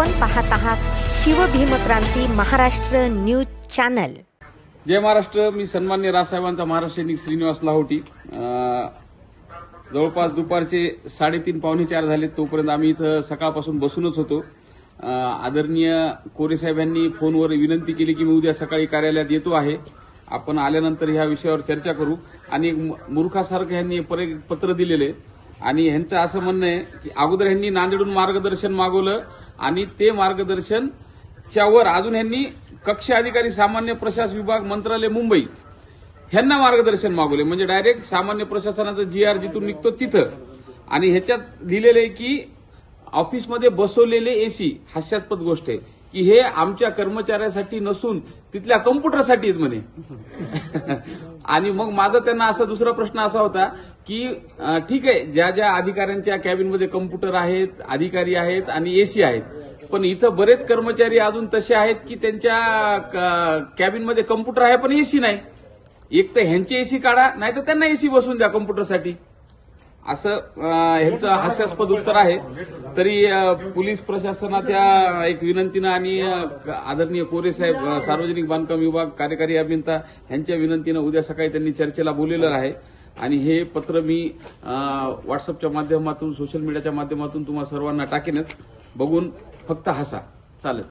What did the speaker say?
आपण पाहत आहात शिवभीमक्रांती महाराष्ट्र न्यूज चॅनल. जय महाराष्ट्र मी सन्मान्य रासाहेबांचा महाराष्ट्र सैनिक श्रीनिवास लाहोटी. जवळपास दुपारचे साडेतीन पावणे चार झाले तोपर्यंत आम्ही इथं सकाळपासून बसूनच होतो. आदरणीय कोरेसाहेब यांनी फोनवर विनंती केली की मी उद्या सकाळी कार्यालयात येतो आहे. आपण आल्यानंतर ह्या विषयावर चर्चा करू. आणि मूर्खासारखं यांनी पत्र दिलेले आणि ह्यांचं असं म्हणणं आहे की अगोदर ह्यांनी नांदेडून मार्गदर्शन मागवलं आणि ते मार्गदर्शन च्या वर अजून यांनी कक्ष अधिकारी सामान्य प्रशासन विभाग मंत्रालय मुंबई ह्यांना मार्गदर्शन मागवले. म्हणजे डायरेक्ट सामान्य प्रशासनाचं जी आर जिथून निघतो तिथं. आणि ह्याच्यात लिहिलेलं आहे की ऑफिसमध्ये बसवलेले एसी हास्यास्पद गोष्ट आहे. की हे आमच्या कर्मचाऱ्यासाठी नसून तिथल्या कम्प्युटरसाठी आहेत म्हणे. आणि मग माझा त्यांना असा दुसरा प्रश्न असा होता की ठीक आहे ज्या ज्या अधिकाऱ्यांच्या कॅबिनमध्ये कम्प्युटर आहेत अधिकारी आहेत आणि एसी आहेत पण इथं बरेच कर्मचारी अजून तसे आहेत की त्यांच्या क- कॅबिनमध्ये कम्प्युटर आहे पण एसी नाही. एक तर ह्यांची एसी काढा नाही तर त्यांना एसी बसून द्या कम्प्युटरसाठी. असं ह्यांचं हास्यास्पद उत्तर आहे. तरी पोलीस प्रशासनाच्या एक विनंतीनं आणि आदरणीय कोरे साहेब सार्वजनिक बांधकाम विभाग कार्यकारी अभियंता यांच्या विनंतीनं उद्या सकाळी त्यांनी चर्चेला बोललेलं आहे. आणि हे पत्र मी व्हॉट्सअपच्या माध्यमातून सोशल मीडियाच्या माध्यमातून तुम्हाला सर्वांना टाकेनच. बघून फक्त हसा. चालेल.